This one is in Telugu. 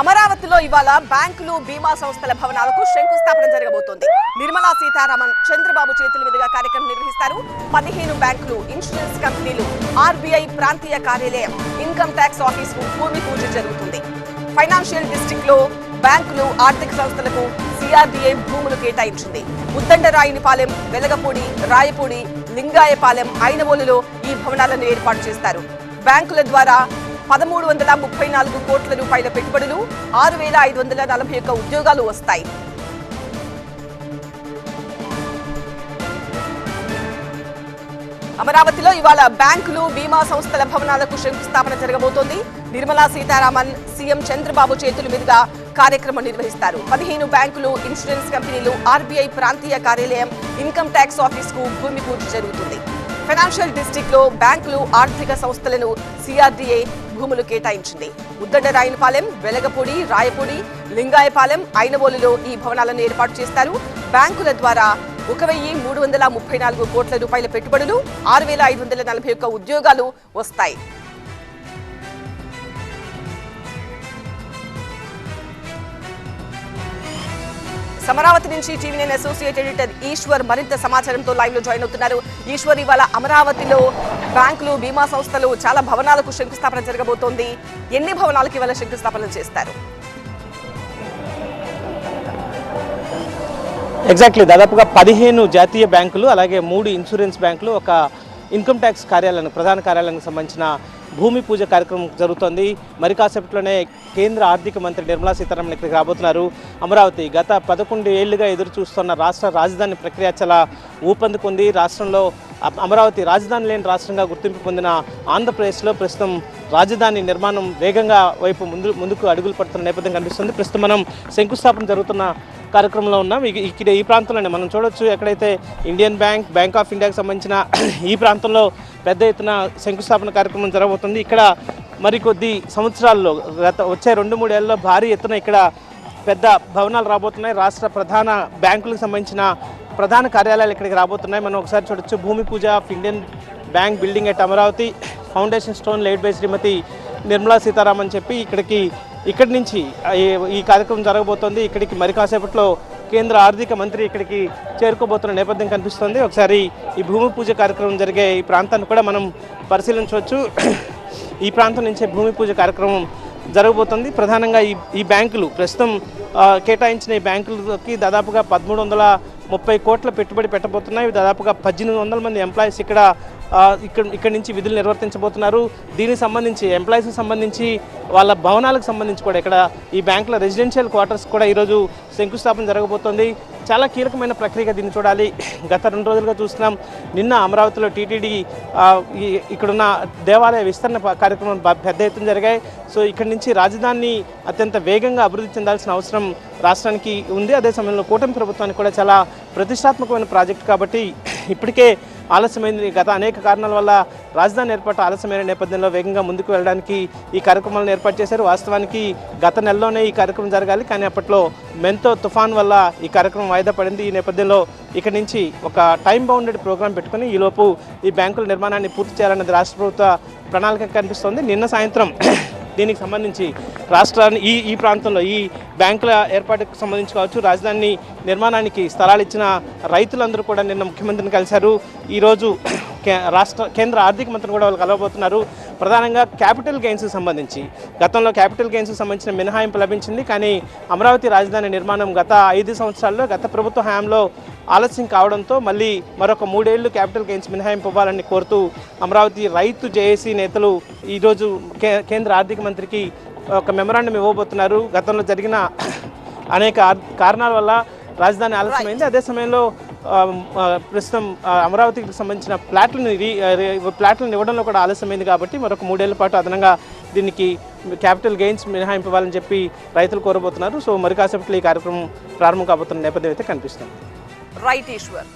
అమరావతిలో ఇవాళ బ్యాంకులు బీమా సంస్థల భవనాలకు శంకుస్థాపన జరగబోతోంది. నిర్మలా సీతారామన్ చంద్రబాబు చేతుల మీదుగా కార్యక్రమం నిర్వహిస్తారు. పదిహేను బ్యాంకులు ఇన్సూరెన్స్ కంపెనీలు ఆర్బీఐ ప్రాంతీయ కార్యాలయం ఇన్కమ్ ట్యాక్స్ ఆఫీస్ భూమి పూజ జరుగుతుంది. ఫైనాన్షియల్ డిస్ట్రిక్ట్లో బ్యాంకులు ఆర్థిక సంస్థలకు సిఆర్డీఏ భూములు కేటాయించింది. ఉద్దండరాయునిపాలెం వెలగపూడి రాయపూడి లింగాయపాలెం ఐనవోలులో ఈ భవనాలను ఏర్పాటు చేస్తారు. బ్యాంకుల ద్వారా పదమూడు వందల ముప్పై నాలుగు కోట్ల రూపాయల పెట్టుబడులు ఆరు వేల ఐదు వందల నలభై ఒక్క ఉద్యోగాలు వస్తాయి. అమరావతిలో ఇవాళ బ్యాంకులు బీమా సంస్థల భవనాలకు శంకుస్థాపన జరగబోతోంది. నిర్మలా సీతారామన్ సీఎం చంద్రబాబు చేతుల మీదుగా కార్యక్రమం నిర్వహిస్తారు. పదిహేను బ్యాంకులు ఇన్సూరెన్స్ కంపెనీలు ఆర్బీఐ ప్రాంతీయ కార్యాలయం ఇన్కమ్ ట్యాక్స్ ఆఫీస్కు భూమి పూజ జరుగుతుంది. ఫైనాన్షియల్ డిస్టిక్లో బ్యాంకులు ఆర్థిక సంస్థలను సిఆర్డీఏ భూములు కేటాయించింది. ఉద్దండరాయనపాలెం వెలగపూడి రాయపూడి లింగాయపాలెం ఐనవోలులో ఈ భవనాలను ఏర్పాటు చేస్తారు. బ్యాంకుల ద్వారా ఒక వెయ్యి మూడు వందల ముప్పై నాలుగు కోట్ల రూపాయల పెట్టుబడులు ఆరు వేల ఐదు వందల నలభై ఒక్క ఉద్యోగాలు వస్తాయి. అమరావతి నుంచి TV nine associate editor Eshwar మరింత సమాచారంతో లైవ్లో జాయిన్ అవుతున్నారు. ఈశ్వర్ ఇవాళ అమరావతిలో బ్యాంకులు బీమా సంస్థలు చాలా భవనాలకు శంకుస్థాపన జరగబోతోంది. ఎన్ని భవనాలకు ఇవాళ శంకుస్థాపన చేస్తారు? ఎగ్జాక్ట్లీ దాదాపుగా పదిహేను జాతీయ బ్యాంకులు అలాగే మూడు ఇన్సూరెన్స్ బ్యాంకులు ఒక ఇన్కమ్ ట్యాక్స్ కార్యాలయానికి ప్రధాన కార్యాలయానికి సంబంధించిన భూమి పూజ కార్యక్రమం జరుగుతోంది. మరి కాసేపట్లోనే కేంద్ర ఆర్థిక మంత్రి నిర్మలా సీతారామన్ ఇక్కడికి రాబోతున్నారు. అమరావతి గత పదకొండు ఏళ్ళుగా ఎదురు చూస్తున్న రాష్ట్ర రాజధాని ప్రక్రియ చాలా ఊపందుకుంది. రాష్ట్రంలో అమరావతి రాజధాని లేని రాష్ట్రంగా గుర్తింపు పొందిన ఆంధ్రప్రదేశ్లో ప్రస్తుతం రాజధాని నిర్మాణం వేగంగా వైపు ముందు ముందుకు అడుగులు పడుతున్న నేపథ్యం కనిపిస్తుంది. ప్రస్తుతం మనం శంకుస్థాపన జరుగుతున్న కార్యక్రమంలో ఉన్నాం. ఇక్కడ ఈ ప్రాంతంలోనే మనం చూడొచ్చు ఎక్కడైతే ఇండియన్ బ్యాంక్ బ్యాంక్ ఆఫ్ ఇండియాకి సంబంధించిన ఈ ప్రాంతంలో పెద్ద ఎత్తున శంకుస్థాపన కార్యక్రమం జరగబోతుంది. ఇక్కడ మరికొద్ది సంవత్సరాల్లో గత వచ్చే రెండు మూడేళ్ళలో భారీ ఎత్తున ఇక్కడ పెద్ద భవనాలు రాబోతున్నాయి. రాష్ట్ర ప్రధాన బ్యాంకులకు సంబంధించిన ప్రధాన కార్యాలయాలు ఇక్కడికి రాబోతున్నాయి. మనం ఒకసారి చూడొచ్చు. Bhoomi puja of Indian bank building at Amaravati foundation stone laid by Shrimati Nirmala Sitharaman చెప్పి ఇక్కడికి ఇక్కడి నుంచి ఈ- కార్యక్రమం జరగబోతోంది. ఇక్కడికి మరి కాసేపట్లో కేంద్ర ఆర్థిక మంత్రి ఇక్కడికి చేరుకోబోతున్న నేపథ్యం కనిపిస్తుంది. ఒకసారి ఈ భూమి పూజ కార్యక్రమం జరిగే ఈ ప్రాంతాన్ని కూడా మనం పరిశీలించవచ్చు. ఈ ప్రాంతం నుంచే భూమి పూజ కార్యక్రమం జరగబోతుంది. ప్రధానంగా ఈ ఈ బ్యాంకులు ప్రస్తుతం కేటాయించిన ఈ బ్యాంకులకి దాదాపుగా పదమూడు వందల ముప్పై కోట్ల పెట్టుబడి పెట్టబోతున్నాయి. దాదాపుగా పద్దెనిమిది వందల మంది ఎంప్లాయీస్ ఇక్కడ ఇక్కడ ఇక్కడ నుంచి విధులు నిర్వర్తించబోతున్నారు. దీనికి సంబంధించి ఎంప్లాయీస్కి సంబంధించి వాళ్ళ భవనాలకు సంబంధించి కూడా ఇక్కడ ఈ బ్యాంకుల రెసిడెన్షియల్ క్వార్టర్స్ కూడా ఈరోజు శంకుస్థాపన జరగబోతోంది. చాలా కీలకమైన ప్రక్రియగా దీన్ని చూడాలి. గత రెండు రోజులుగా చూస్తున్నాం. నిన్న అమరావతిలో టీటీడీ ఇక్కడున్న దేవాలయ విస్తరణ కార్యక్రమం పెద్ద ఎత్తున జరిగాయి. సో ఇక్కడి నుంచి రాజధానిని అత్యంత వేగంగా అభివృద్ధి చెందాల్సిన అవసరం రాష్ట్రానికి ఉంది. అదే సమయంలో కూటమి ప్రభుత్వానికి కూడా చాలా ప్రతిష్టాత్మకమైన ప్రాజెక్ట్ కాబట్టి ఇప్పటికే ఆలస్యమైంది. గత అనేక కారణాల వల్ల రాజధాని ఏర్పాటు ఆలస్యమైన నేపథ్యంలో వేగంగా ముందుకు వెళ్ళడానికి ఈ కార్యక్రమాలను ఏర్పాటు చేశారు. వాస్తవానికి గత నెలలోనే ఈ కార్యక్రమం జరగాలి కానీ అప్పట్లో మెంతో తుఫాన్ వల్ల ఈ కార్యక్రమం వాయిదా పడింది. ఈ నేపథ్యంలో ఇక్కడి నుంచి ఒక టైం బౌండెడ్ ప్రోగ్రాం పెట్టుకుని ఈలోపు ఈ బ్యాంకుల నిర్మాణాన్ని పూర్తి చేయాలన్నది రాష్ట్ర ప్రభుత్వ ప్రణాళిక కనిపిస్తోంది. నిన్న సాయంత్రం దీనికి సంబంధించి రాష్ట్రాన్ని ఈ ఈ ప్రాంతంలో ఈ బ్యాంకుల ఏర్పాటుకు సంబంధించి కావచ్చు రాజధాని నిర్మాణానికి స్థలాలు ఇచ్చిన రైతులందరూ కూడా నిన్న ముఖ్యమంత్రిని కలిశారు. ఈరోజు కే- రాష్ట్ర కేంద్ర ఆర్థిక మంత్రిని కూడా వాళ్ళు కలవబోతున్నారు. ప్రధానంగా క్యాపిటల్ గెయిన్స్కి సంబంధించి. గతంలో క్యాపిటల్ గెయిన్స్కి సంబంధించిన మినహాయింపు లభించింది కానీ అమరావతి రాజధాని నిర్మాణం గత ఐదు సంవత్సరాల్లో గత ప్రభుత్వ హయాంలో ఆలస్యం కావడంతో మళ్ళీ మరొక మూడేళ్ళు క్యాపిటల్ గెయిన్స్ మినహాయింపు ఇవ్వాలని కోరుతూ అమరావతి రైతు జేఏసీ నేతలు ఈరోజు కే కేంద్ర ఆర్థిక మంత్రికి ఒక మెమరాండం ఇవ్వబోతున్నారు. గతంలో జరిగిన అనేక కారణాల వల్ల రాజధాని ఆలస్యమైంది. అదే సమయంలో ప్రస్తుతం అమరావతికి సంబంధించిన ప్లాట్లను ప్లాట్లను ఇవ్వడంలో కూడా ఆలస్యమైంది కాబట్టి మరొక మూడేళ్ళ పాటు అదనంగా దీనికి క్యాపిటల్ గెయిన్స్ మినహాయింపు ఇవ్వాలని చెప్పి రైతులు కోరబోతున్నారు. సో మరి కాసేపట్లో ఈ కార్యక్రమం ప్రారంభం కాబోతున్న నేపథ్యం అయితే కనిపిస్తుంది. రైట్ ఈశ్వర్